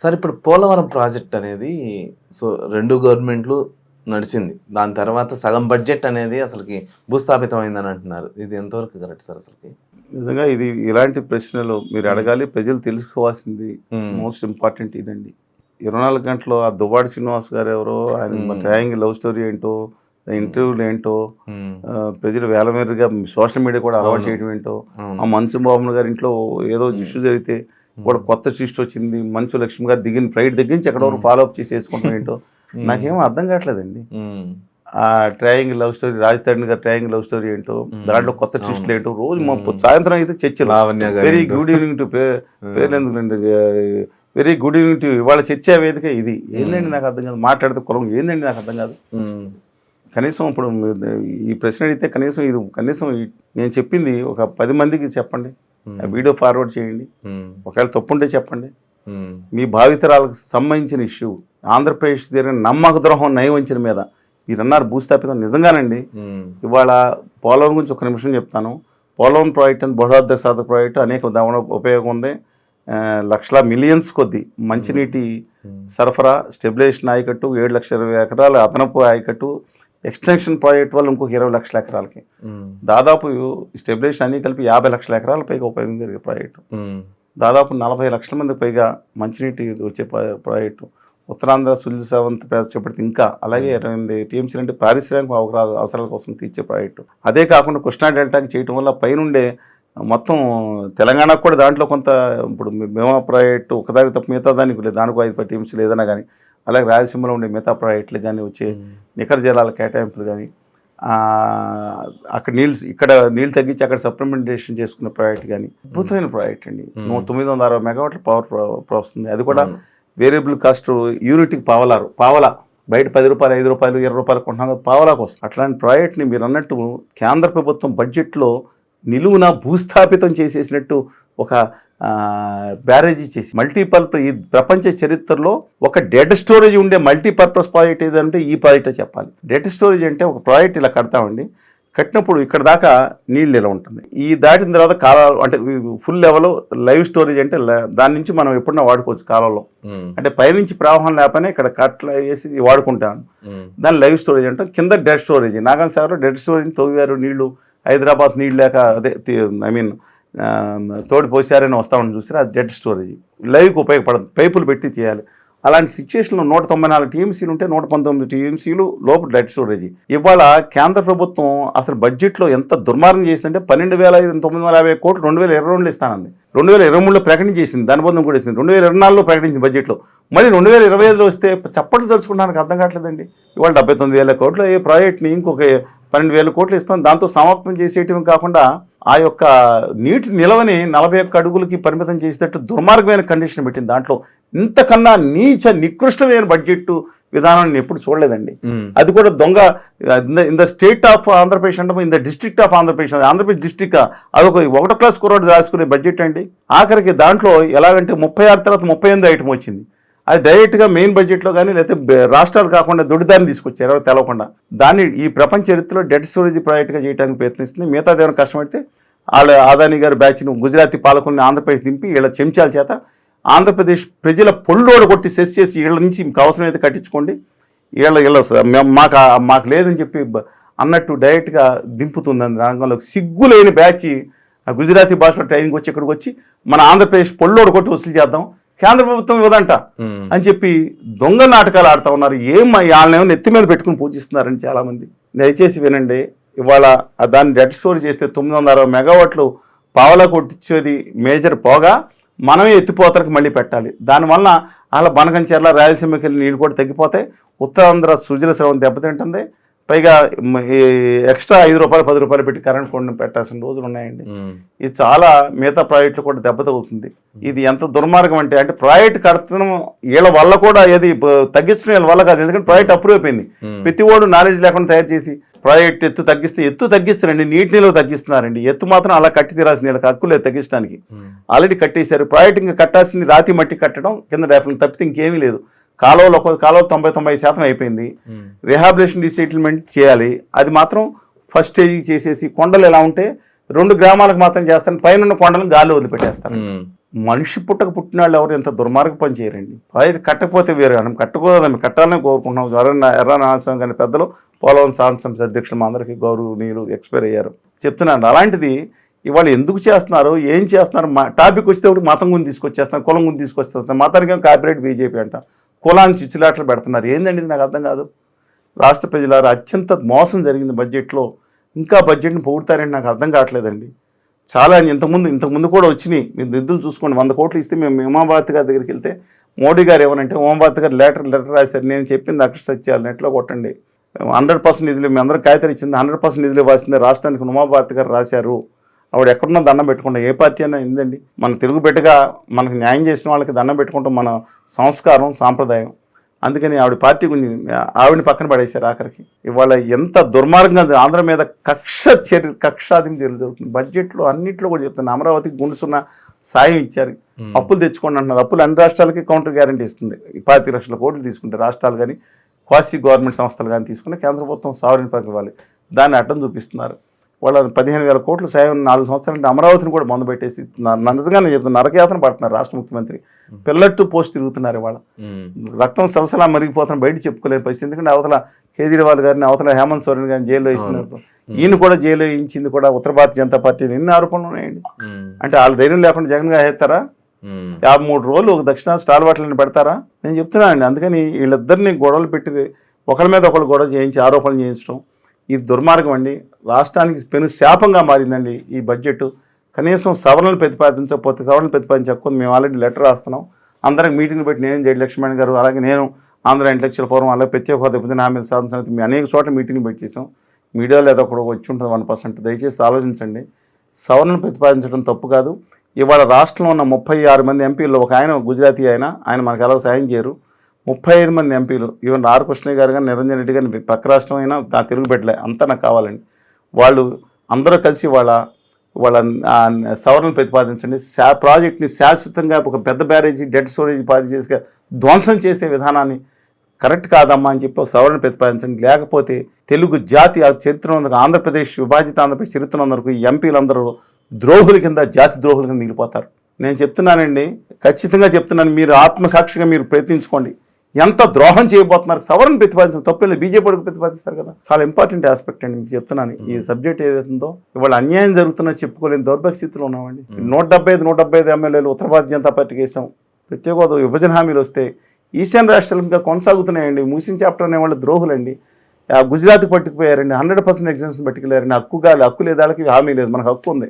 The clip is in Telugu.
సార్ ఇప్పుడు పోలవరం ప్రాజెక్ట్ అనేది సో రెండు గవర్నమెంట్లు నడిచింది దాని తర్వాత సగం బడ్జెట్ అనేది అసలుకి భూస్థాపితమైందని అంటున్నారు ఇది ఎంతవరకు కరెక్ట్ సార్ అసలుకి నిజంగా ఇది ఇలాంటి ప్రశ్నలు మీరు అడగాలి ప్రజలు తెలుసుకోవాల్సింది. మోస్ట్ ఇంపార్టెంట్ ఇదండి ఇరవై నాలుగు గంటలు ఆ దువ్వాడి శ్రీనివాస్ గారు ఎవరో ఆయన మ్మ్. ట్రయాంగిల్ లవ్ స్టోరీ ఏంటో ఇంటర్వ్యూలు ఏంటో ప్రజలు వేల మీదుగా సోషల్ మీడియా కూడా అలవాటు. చేయడం ఏంటో ఆ. మంచు బాబు గారి ఇంట్లో ఏదో. ఇష్యూ జరిగితే కూడా కొత్త ట్విస్ట్ వచ్చింది మంచు లక్ష్మి గారు దిగిన ఫ్లైట్ దగ్గర నుంచి ఎక్కడ వరకు. ఫాలో అప్ చేసి వేసుకుంటాం ఏంటో మ్మ్. నాకేం అర్థం కావట్లేదండి. ఆ ట్రయాంగిల్ లవ్ స్టోరీ రాజధాని గారు ట్రయాంగిల్ లవ్ స్టోరీ ఏంటో. దాంట్లో కొత్త. ట్విస్ట్లు ఏంటో రోజు మా. సాయంత్రం అయితే చర్చలు వెరీ. Good evening to. పేర్లు ఎందుకండి వెరీ గుడ్ ఈవినింగ్ టు ఇవాళ చర్చా వేదిక ఇది ఏందండి నాకు అర్థం కాదు మాట్లాడితే కులం ఏందండి నాకు అర్థం కాదు. కనీసం ఇప్పుడు ఈ ప్రశ్న అడిగితే కనీసం ఇది కనీసం నేను చెప్పింది ఒక పది మందికి చెప్పండి. వీడియో ఫార్వర్డ్ చేయండి. ఒకవేళ తప్పుంటే చెప్పండి. మీ భావితరాలకు సంబంధించిన ఇష్యూ ఆంధ్రప్రదేశ్ జరిగిన నమ్మక ద్రోహం నయవంచన మీద మీరు అన్నారు భూస్థాపితం నిజంగానండి. ఇవాళ పోలవరం గురించి ఒక నిమిషం చెప్తాను పోలవరం ప్రాజెక్ట్ అని బహుళార్థ సాధక ప్రాజెక్టు అనేక దాని ఉపయోగం ఉంది లక్షల మిలియన్స్ కొద్ది మంచినీటి. సరఫరా స్టెబిలైజేషన్ ఆయకట్టు ఏడు లక్షల ఇరవై ఎకరాల అదనపు ఆయకట్టు ఎక్స్టెన్షన్ ప్రాజెక్ట్ వల్ల ఇంకొక ఇరవై లక్షల ఎకరాలకి. మ్మ్. దాదాపు స్టెబిలైజేషన్ అన్ని కలిపి యాభై లక్షల ఎకరాల పైగా ఉపయోగం జరిగే ప్రాజెక్టు. మ్మ్. దాదాపు నలభై లక్షల మంది పైగా మంచినీటి వచ్చే ప్రా- ప్రాజెక్టు. ఉత్తరాంధ్ర సుల్లి సేవంత్ చేపడితే ఇంకా అలాగే ఇరవై ఎనిమిది టీఎంసీ అంటే పారిశ్రామిక అవసరాల అవసరాల కోసం తీర్చే ప్రాజెక్టు. అదే కాకుండా కృష్ణా డెల్టాకి చేయటం వల్ల పైనుండే మొత్తం తెలంగాణకు కూడా దాంట్లో కొంత ఇప్పుడు భీమా ప్రాజెక్టు ఒకదానికి తప్ప మిగతా దానికి లేదు. దానికి ఐదు పది టీఎంసీలు ఏదైనా కానీ అలాగే రాయలసీమలో ఉండే మిగతా ప్రాజెక్టులు కానీ వచ్చే. నికర జలాల కేటాయింపులు కానీ అక్కడ నీళ్ళు ఇక్కడ నీళ్ళు తగ్గించి అక్కడ సప్లిమెంటేషన్ చేసుకున్న ప్రాజెక్ట్ కానీ అద్భుతమైన ప్రాజెక్ట్ అండి. తొమ్మిది వందల అరవై మెగావాట్ల పవర్ వస్తుంది అది కూడా. వేరియబుల్ కాస్ట్ యూనిట్కి పావలారు పావలా. బయట పది రూపాయలు ఐదు రూపాయలు ఇరవై రూపాయలు కొంటున్నాం కదా, పావలాకు వస్తుంది అట్లాంటి ప్రాజెక్ట్ని మీరు అన్నట్టు కేంద్ర ప్రభుత్వం బడ్జెట్లో నిలువున భూస్థాపితం చేసేసినట్టు ఒక బ్యారేజీ చేసి మల్టీపర్పస్ ఈ ప్రపంచ చరిత్రలో ఒక డేటా స్టోరేజ్ ఉండే మల్టీపర్పస్ ప్రాజెక్ట్ ఏదంటే ఈ ప్రాజెక్టే చెప్పాలి. డేటా స్టోరేజ్ అంటే ఒక ప్రాజెక్ట్ ఇలా కడతామండి. కట్టినప్పుడు ఇక్కడ దాకా నీళ్ళు ఇలా ఉంటుంది. ఈ దాటిన తర్వాత కాలాలు అంటే ఫుల్ లెవెల్ లైవ్ స్టోరేజ్ అంటే దాని నుంచి మనం ఎప్పుడన్నా వాడుకోవచ్చు కాలంలో. అంటే పైనుంచి ప్రవాహం లేకపోయినా ఇక్కడ కట్ల వేసి వాడుకుంటాను. దాని లైవ్ స్టోరేజ్ అంటే కింద డెడ్ స్టోరేజ్. నాగాన్ డెడ్ స్టోరేజ్ తవ్వారు నీళ్ళు. హైదరాబాద్ నీళ్ళు లేక అదే ఐ మీన్ తోడు పోసారని వస్తామని చూసారు అది డెడ్ స్టోరేజ్. లైవ్కి ఉపయోగపడదు. పైపులు పెట్టి చేయాలి అలాంటి సిచ్యువేషన్లో నూట తొంభై నాలుగు టీఎంసీలు ఉంటే నూట పంతొమ్మిది టీఎంసీలు లోపు డెడ్ స్టోరేజ్. ఇవాళ కేంద్ర ప్రభుత్వం అసలు బడ్జెట్లో ఎంత దుర్మార్గం చేసిందంటే పన్నెండు వేల ఐదు తొమ్మిది వందల యాభై కోట్లు రెండు వేల ఇరవై రెండులో ఇస్తానంది. రెండు వేల ఇరవై మూడులో ప్రకటన చేసింది. దాని బంధం కూడా ఇస్తుంది రెండు వేల ఇరవై నాలుగులో ప్రకటించింది బడ్జెట్లో. మళ్ళీ రెండు వేల ఇరవై ఐదులో వస్తే చప్పట్లు తలుచుకుంటానికి అర్థం కావట్లేదండి. ఇవాళ డెబ్బై తొమ్మిది వేల కోట్లు. ఏ ప్రాజెక్ట్ని ఇంకొక పన్నెండు వేల కోట్లు ఇస్తాం. దాంతో సమాప్తం చేసేయటం కాకుండా ఆ యొక్క నీటి నిలవని నలభై ఒక్క అడుగులకి పరిమితం చేసేటట్టు దుర్మార్గమైన కండిషన్ పెట్టింది దాంట్లో. ఇంతకన్నా నీచ నికృష్టమైన బడ్జెట్ విధానం నేను ఎప్పుడు చూడలేదండి. అది కూడా దొంగ in the state of Andhra Pradesh అంటే in the district of Andhra Pradesh Andhra Pradesh district అదొక ఒకటో క్లాస్ కుర్రాడు రాసుకునే బడ్జెట్ అండి. ఆఖరికి దాంట్లో ఎలాగంటే ముప్పై ఆరు తర్వాత ముప్పై ఎనిమిది ఐటమ్ వచ్చింది. అది డైరెక్ట్గా మెయిన్ బడ్జెట్లో కానీ లేకపోతే రాష్ట్రాలు కాకుండా దొడ్డిదాన్ని తీసుకొచ్చారు ఎవరు తెలవకుండా. దాన్ని ఈ ప్రపంచ చరిత్రలో డెడ్ స్టోరేజ్ ప్రాజెక్ట్గా చేయడానికి ప్రయత్నిస్తుంది. మిగతా ఏమైనా కష్టపడితే వాళ్ళ ఆదాని గారి బ్యాచ్ను గుజరాతీ పాలకుల్ని ఆంధ్రప్రదేశ్ దింపి వీళ్ళ చెంచాల చేత ఆంధ్రప్రదేశ్ ప్రజల పొల్లోడు కొట్టి సెస్ చేసి వీళ్ళ నుంచి మీకు అవసరమైతే కట్టించుకోండి. వీళ్ళ వీళ్ళ స- మాకు మాకు లేదని చెప్పి అన్నట్టు డైరెక్ట్గా దింపుతుందని రంగంలో. సిగ్గు లేని బ్యాచ్ ఆ గుజరాతీ భాషలో ట్రైనింగ్ వచ్చి ఇక్కడికి వచ్చి మన ఆంధ్రప్రదేశ్ పొల్లోడు కొట్టి వసూలు చేద్దాం. కేంద్ర ప్రభుత్వం ఇవ్వదంట. అని చెప్పి దొంగ నాటకాలు ఆడుతా ఉన్నారు. ఏం వాళ్ళనేమో నెత్తి మీద పెట్టుకుని పూజిస్తున్నారని చాలామంది. దయచేసి వినండి ఇవాళ దాన్ని డెడ్ స్టోర్ చేస్తే తొమ్మిది వందల అరవై మెగావాట్లు పావలా కొట్టించేది మేజర్ పోగా మనమే ఎత్తిపోతలకు మళ్ళీ పెట్టాలి. దానివల్ల వాళ్ళ బనకంచెర్ల రాయలసీమకి వెళ్ళి నీళ్ళు కూడా తగ్గిపోతాయి. ఉత్తరాంధ్ర సుజల స్రవం దెబ్బతింటుంది. పైగా ఎక్స్ట్రా ఐదు రూపాయలు పది రూపాయలు పెట్టి కరెంట్ కొండ పెట్టాల్సిన రోజులు ఉన్నాయండి. ఇది చాలా మిగతా ప్రాజెక్టులు కూడా దెబ్బతగుతుంది ఇది ఎంత దుర్మార్గం అంటే అంటే ప్రాజెక్ట్ కడతడం వీళ్ళ వల్ల కూడా ఏది తగ్గించడం వీళ్ళ వల్ల కాదు. ఎందుకంటే ప్రాజెక్ట్ అప్రూవ్ అయిపోయింది. ప్రతి ఓడు నాలెడ్జ్ లేకుండా తయారు చేసి ప్రాజెక్ట్ ఎత్తు తగ్గిస్తే ఎత్తు తగ్గిస్తారండి నీటి నిలువ తగ్గిస్తున్నారండి. ఎత్తు మాత్రం అలా కట్టి తీరాల్సింది. వీళ్ళకి హక్కు లేదు తగ్గించడానికి. ఆల్రెడీ కట్టేశారు. ప్రాజెక్ట్ ఇంకా కట్టాల్సింది రాతి మట్టి కట్టడం కింద డాఫ్లింగ్ తప్పితే ఇంకేమీ లేదు. కాలువలో కాలువ తొంభై తొంభై శాతం అయిపోయింది. రిహాబిలేషన్ రీసెటిల్మెంట్ చేయాలి. అది మాత్రం ఫస్ట్ స్టేజ్ చేసేసి కొండలు ఎలా ఉంటే రెండు గ్రామాలకు మాత్రం చేస్తాను పైన కొండలను గాలి వదిలిపెట్టేస్తారు మ్మ్. మనిషి పుట్టక పుట్టిన వాళ్ళు ఎవరు ఎంత దుర్మార్గ పని చేయరండి. ప్రాజెక్ట్ కట్టకపోతే వేరే మనం కట్టుకోదని కట్టాలని కోరుకుంటున్నాం. ఎర్ర ఎర్ర నాశనం కానీ పెద్దలు పోలవరం సాంసంస్ అధ్యక్షులు మా అందరికీ గౌరవనీయులు ఎక్స్పైర్ అయ్యారు. చెప్తున్నాను అలాంటిది ఇవాళ ఎందుకు చేస్తున్నారు ఏం చేస్తున్నారు మా టాపిక్ వచ్చేటప్పుడు మతం గురించి తీసుకొచ్చేస్తున్నారు కులం గురించి తీసుకొచ్చేస్తున్నారు. మతానికి కాపీరేట్ బీజేపీ అంట. కులాన్ని చిచ్చులాట్లు పెడుతున్నారు. ఏందండి నాకు అర్థం కాదు. రాష్ట్ర ప్రజలారు అత్యంత మోసం జరిగింది బడ్జెట్లో. ఇంకా బడ్జెట్ని పొగుడతారంటే నాకు అర్థం కావట్లేదండి. చాలా ఇంతకుముందు ఇంతకుముందు కూడా వచ్చినాయి. మీరు నిధులు చూసుకోండి. వంద కోట్లు ఇస్తే మేము ఉమాభారత్ గారి దగ్గరికి వెళ్తే మోడీ గారు ఏమనంటే ఉమాభారత్ గారు లెటర్ లెటర్ రాశారు. నేను చెప్పింది అక్షర సత్యాలు. నెట్లో కొట్టండి. హండ్రెడ్ పర్సెంట్ నిధులు మీ అందరూ కాగితాలు ఇచ్చింది హండ్రెడ్ పర్సెంట్ నిధులు ఇవ్వాల్సిందే రాష్ట్రానికి ఉమాభారత్ గారు రాశారు. ఆవిడ ఎక్కడున్నా దండం పెట్టుకుంటా. ఏ పార్టీ అయినా ఏందండి? మన తెలుగు బిడ్డగా మనకు న్యాయం చేసిన వాళ్ళకి దండం పెట్టుకుంటాం మన సంస్కారం సాంప్రదాయం. అందుకని ఆవిడ పార్టీ గురించి ఆవిడని పక్కన పడేశారు ఆఖరికి. ఇవాళ ఎంత దుర్మార్గంగా. ఆంధ్ర మీద కక్ష చర్య కక్షాదిం జరుగుతుంది. బడ్జెట్లో అన్నింటిలో కూడా చెప్తున్నా. అమరావతికి గుండుసున్న సాయం ఇచ్చారు. అప్పులు తెచ్చుకోండి అంటున్నారు. అప్పులు అన్ని రాష్ట్రాలకి కౌంటర్ గ్యారంటీ ఇస్తుంది. ఈ పాతి లక్షల కోట్లు తీసుకుంటే రాష్ట్రాలు కానీ క్వాసి గవర్నమెంట్ సంస్థలు కానీ తీసుకుని కేంద్ర ప్రభుత్వం సావరిన్ పక్క ఇవ్వాలి దాన్ని అడ్డం చూపిస్తున్నారు. వాళ్ళ పదిహేను వేల కోట్ల సాయం నాలుగు సంవత్సరాలు అంటే అమరావతిని కూడా మందు పెట్టేసి నిజంగా నేను చెప్తున్నా నరకయాతన పడుతున్నారు రాష్ట్ర ముఖ్యమంత్రి. పిల్లట్టు పోస్ట్ తిరుగుతున్నారు ఇవాళ. రక్తం సలసలా మరిగిపోతున్న బయట చెప్పుకోలేని పరిస్థితి. ఎందుకంటే అవతల కేజ్రీవాల్ గారిని అవతల హేమంత్ సోరెన్ గారిని జైల్లో వేసినారు. ఈయన కూడా జైల్లో వేయించింది కూడా ఉత్తర భారతీయ జనతా పార్టీ ఎన్ని ఆరోపణలు ఉన్నాయండి. అంటే వాళ్ళ ధైర్యం లేకుండా జగన్ గారు వేస్తారా. యాభై మూడు రోజులు ఒక దక్షిణ స్టార్ వాటిని పెడతారా? నేను చెప్తున్నానండి. అందుకని వీళ్ళిద్దరిని గొడవలు పెట్టి ఒకరి మీద ఒకరు గొడవ చేయించి ఆరోపణలు చేయించడం ఇది దుర్మార్గం అండి. రాష్ట్రానికి పెను శాపంగా మారిందండి ఈ బడ్జెట్. కనీసం సవరణలు ప్రతిపాదించకపోతే సవరణలు ప్రతిపాదించకపోతే మేము ఆల్రెడీ లెటర్ రాస్తున్నాం. అందరికి మీటింగ్ పెట్టి నేను జడ్జి లక్ష్మణ్ గారు అలాగే నేను ఆంధ్ర ఇంటలెక్చువల్ ఫోరం అలాగే ప్రత్యేక హోదా పొందిన నా మీద సాధన సమితి మేము అనేక చోట్ల మీటింగ్ పెట్టేసాం మీడియాలో ఏదో ఒకటి వచ్చి ఉంటుంది వన్ పర్సెంట్. దయచేసి ఆలోచించండి. సవరణలు ప్రతిపాదించడం తప్పు కాదు. ఇవాళ రాష్ట్రంలో ఉన్న ముప్పై ఆరు మంది ఎంపీల్లో ఒక ఆయన గుజరాతీ ఆయన ఆయన మనకు ఎలాగో సాయం చేయరు. ముప్పై ఐదు మంది ఎంపీలు ఈవెన్ ఆర్ కృష్ణయ్య గారు కానీ నిరంజన్ రెడ్డి గారిని పక్క రాష్ట్రం అయినా నా తెలుగు పెట్టలే అంతా నాకు కావాలండి. వాళ్ళు అందరూ కలిసి వాళ్ళ వాళ్ళ సవరణలు ప్రతిపాదించండి. శా ప్రాజెక్ట్ని శాశ్వతంగా ఒక పెద్ద బ్యారేజీ డెడ్ స్టోరేజ్ ప్రాజెక్ట్ ధ్వంసం చేసే విధానాన్ని కరెక్ట్ కాదమ్మా అని చెప్పి సవరణ ప్రతిపాదించండి. లేకపోతే తెలుగు జాతి ఆ చరిత్ర ఆంధ్రప్రదేశ్ విభాజిత ఆంధ్రప్రదేశ్ చరిత్ర అందరికి ఎంపీలందరూ ద్రోహుల కింద జాతి ద్రోహుల కింద మిగిలిపోతారు నేను చెప్తున్నానండి ఖచ్చితంగా చెప్తున్నాను మీరు ఆత్మసాక్షిగా మీరు ప్రయత్నించుకోండి. ఎంత ద్రోహం చేయబోతున్నారు? సవరణ ప్రతిపాదించారు తప్పలేదు బీజేపీ వాడికి ప్రతిపాదిస్తారు కదా. చాలా ఇంపార్టెంట్ ఆస్పెక్ట్ అండి మీకు చెప్తున్నాను. ఈ సబ్జెక్ట్ ఏదైతుందో ఇవాళ అన్యాయం జరుగుతున్నా చెప్పుకోలేని దౌర్భాగ్య స్థితిలో ఉన్నామండి నూట డెబ్బై ఐదు నూట డెబ్బై ఐదు ఎమ్మెల్యేలు ఉత్తర భారతీయ జనతా పార్టీకి వేసాం. ప్రత్యేక హోదా విభజన హామీలు వస్తే ఈశాన్య రాష్ట్రాలు ఇంకా కొనసాగుతున్నాయండి. ముగిసిన చాప్టర్ అనే వాళ్ళు ద్రోహులండి. ఆ గుజరాత్కి పట్టుకుపోయారండి. హండ్రెడ్ పర్సెంట్ ఎగ్జామ్స్ పట్టుకెళ్ళారండి. హక్కు కాదు హక్కు లేదు వాళ్ళకి హామీ లేదు. మనకు హక్కు ఉంది.